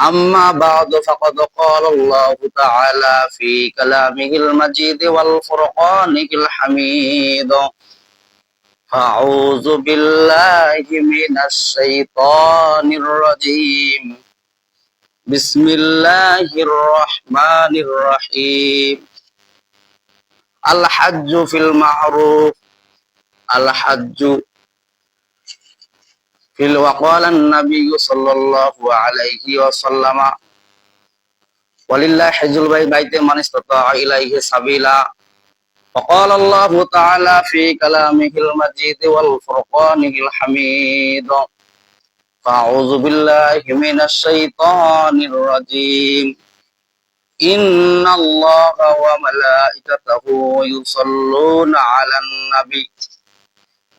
أما بعد فقد قال الله تعالى في كلامه المجيد والفرقان الحميد أعوذ بالله من الشيطان الرجيم بسم الله الرحمن الرحيم الحج في المعروف الحج في وقال النبي صلى الله عليه وسلم ولله حج البيت بيت من استطاع إليه سبيلا وقال الله تعالى في كلامه المجيد والفرقان الحميد فأعوذ بالله من الشيطان الرجيم إن الله وملائكته يصلون على النبي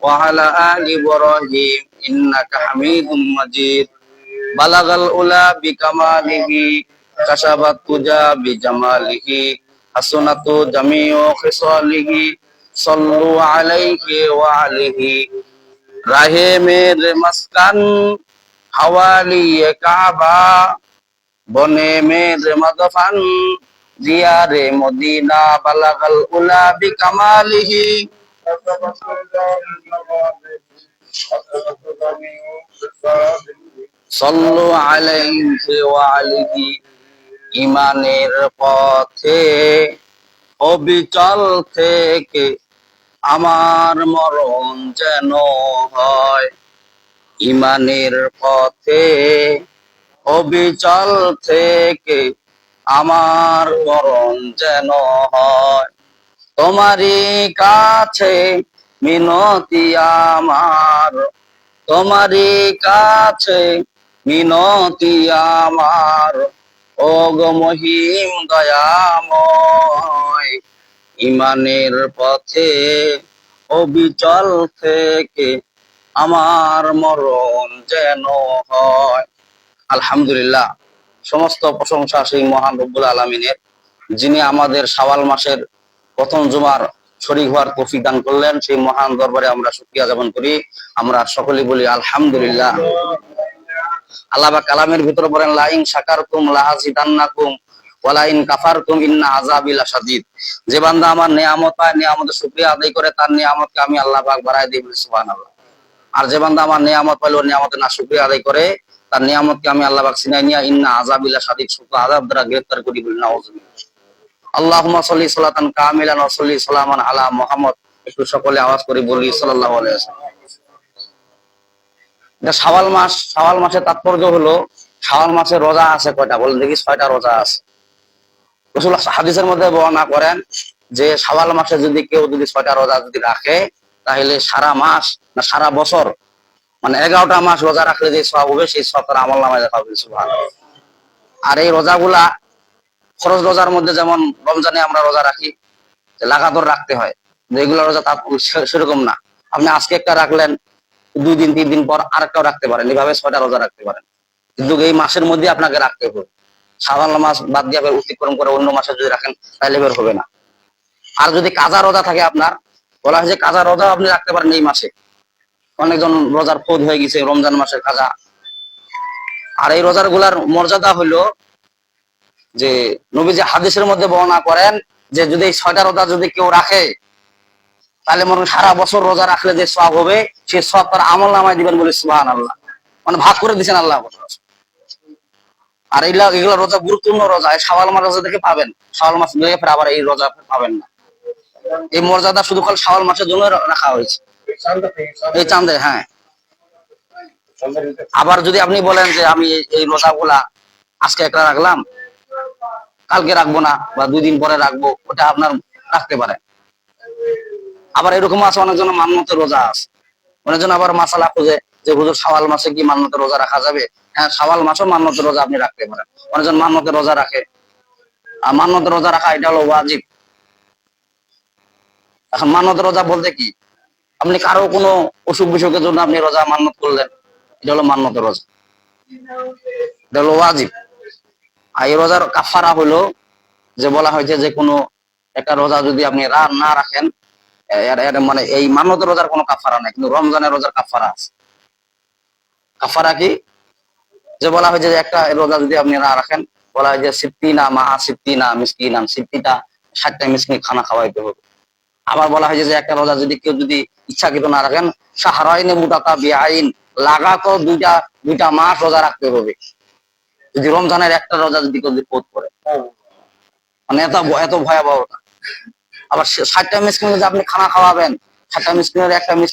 وعلى آل إبراهيم إنك حميد مجيد بلغ الأولى بكماله كشف التجى بجماله حسنة جميع خصاله صلوا عليه وعليه رحم مسكن حوالی کعبہ بنے میر مدفن دیار مدینہ بلغ الأولى بكماله সল্লু আলাইহি ওয়া ইমানের পথে অবিচল থেকে আমার মরণ যেন হয়। ইমানের পথে অবিচল থেকে আমার মরণ যেন হয়। তোমারই কাছে মিনতি আমার। তোমারই কাছে মিনতি আমার। ও গো মহিম দয়াময়, ইমানের পথে অবিচল থেকে আমার মরণ যেন হয়। আলহামদুলিল্লাহ, সমস্ত প্রশংসা সেই মহান রব্বুল আলমিনের, যিনি আমাদের সাওয়াল মাসের প্রথম জুমার শরীক হওয়ার তৌফিক দান করলেন। সেই মহান দরবারে আমরা শুক্রিয়া জ্ঞাপন করি। আমরা সকলে বলি, আলহামদুলিল্লাহ। আল্লাহ বা কালামের ভিতর বলেন লাইন শাকারতুম লাহাজিদান্নাকুম ওয়ালাইন কাফারতুম ইন্না আযাবিল শাদীদ যে বান্দা আমার নিয়ামত পায়, নিয়ামতের শুকরিয়া আদায় করে, তার নিয়ামতকে আমি আল্লাহ পাক বাড়ায় দিই সুবহানাল্লাহ। আর যে বান্দা আমার নিয়ামত পাইলো নিয়ামতের না শুকরিয়া আদায় করে, তার নিয়ামতকে আমি আল্লাহ পাক সিনাই নিয়া, ইন্না আযাবিল শাদীদ শুকর আযাব দ্বারা গ্রেফতার করি বলি নাউজুবিল্লাহ সাল্লি কামিলান ওয়া সাল্লি সালামান আলা মুহাম্মদ। একটু সকলে আওয়াজ বলি এটা শাওয়াল মাস, শাওয়াল মাসের তাৎপর্য হলো, শাওয়াল মাসে রোজা আছে কয়টা? বলেন দেখি ছয়টা রোজা আছে। হাদিসের মধ্যে বর্ণনা করেন যে, শাওয়াল মাসে যদি কেউ যদি ছয়টা রোজা যদি রাখে, তাহলে সারা মাস না সারা বছর মানে এগারোটা মাস রোজা রাখলে যে সব হবে, সেই সব তার আমল নামায় দেখা হবে আর এই রোজাগুলা খরচ রোজার মধ্যে যেমন রমজানে আমরা রোজা রাখি লাগাতার রাখতে হয়। যেগুলো রোজা তা সেরকম না। আপনি আজকে একটা রাখলেন, দুই দিন, তিন দিন পর আরেকটাও রাখতে পারেন এভাবে ছয়টা রোজা রাখতে পারেন। কিন্তু এই মাসের মধ্যে আপনাকে রাখতে হবে। সাধারণ মাস বাদ দিয়ে অতিক্রম করে অন্য মাসে যদি রাখেন, তাহলে বের হবে না। আর যদি কাজা রোজা থাকে আপনার, বলা হয় যে কাজা রোজা আপনি রাখতে পারেন এই মাসে। অনেকজন রোজার ফোদ হয়ে গেছে রমজান মাসের কাজা। আর এই রোজারগুলার মর্যাদা হইল যে নবী যে হাদিসের মধ্যে বর্ণনা করেন যে যদি এই ছয়টা রোজা যদি কেউ রাখে, তাহলে মনে সারা বছর রোজা রাখলে যে সব হবে, সে সব তার আমল নামায় দিবেন বলে সুহান আল্লাহ মানে ভাগ করে দিচ্ছেন আল্লাহ আর এইগুলা এগুলো রোজা গুরুত্বপূর্ণ রোজা। এই শাওয়াল মাস রোজা থেকে পাবেন। শাওয়াল মাস গেলে ফের আবার এই রোজা পাবেন না। এই মর্যাদা শুধু কাল শাওয়াল মাসের জন্য রাখা হয়েছে। এই চাঁদে হ্যাঁ। আবার যদি আপনি বলেন যে আমি এই- এই রোজাগুলা আজকে একটা রাখলাম কালকে রাখব না বা দুই দিন পরে রাখব, ওটা আপনার রাখতে পারে। আবার এরকম আছে অনেকজন মান্যতের রোজা আছে। অনেকজন আবার মাসালা খুঁজে যে, হুজুর সাওয়াল মাসে কি মান্যতের রোজা রাখা যাবে? হ্যাঁ সাওয়াল মাসও মান্যতের রোজা আপনি রাখতে পারেন। অনেকজন মান্যতের রোজা রাখে। আর মান্যতের রোজা রাখা, এটা হলো ওয়াজিব। এখন মান্যতের রোজা বলতে কি? আপনি কারও কোনো অসুখ বিসুখের জন্য আপনি রোজা মান্যত করলেন, এটা হলো মান্যতের রোজা। এটা হলো ওয়াজিব। এই রোজার কাফারা হলো যে বলা হয়েছে যে কোনো একটা রোজা যদি আপনি না রাখেন মানে এই মানত রোজার কোনো কাফারা নাই, কিন্তু রমজানের রোজার কাফারা আছে। কাফারা কি? যে বলা হয়েছে যে একটা রোজা যদি আপনি না রাখেন, বলা হয় যে সিপ্তিনা মা সিপ্তিনা মিসকিনান, সিপ্তিটা ষাটটা মিসকিন খানা খাওয়াইতে হবে। আবার বলা হয়েছে যে একটা রোজা যদি কেউ যদি ইচ্ছাকৃত না রাখেন সাহারাইনে মুটাকা বিআইন লাগাতো দুইটা দুইটা মাস রোজা রাখতে হবে। যদি রমজানের একটা রোজা যদি কেউ পোধ করে মানে এত এত ভয়াবহ আবার ষাটটা মিসকিন যে আপনি খানা খাওয়াবেন ষাটটা মিসকিনের একটা মিস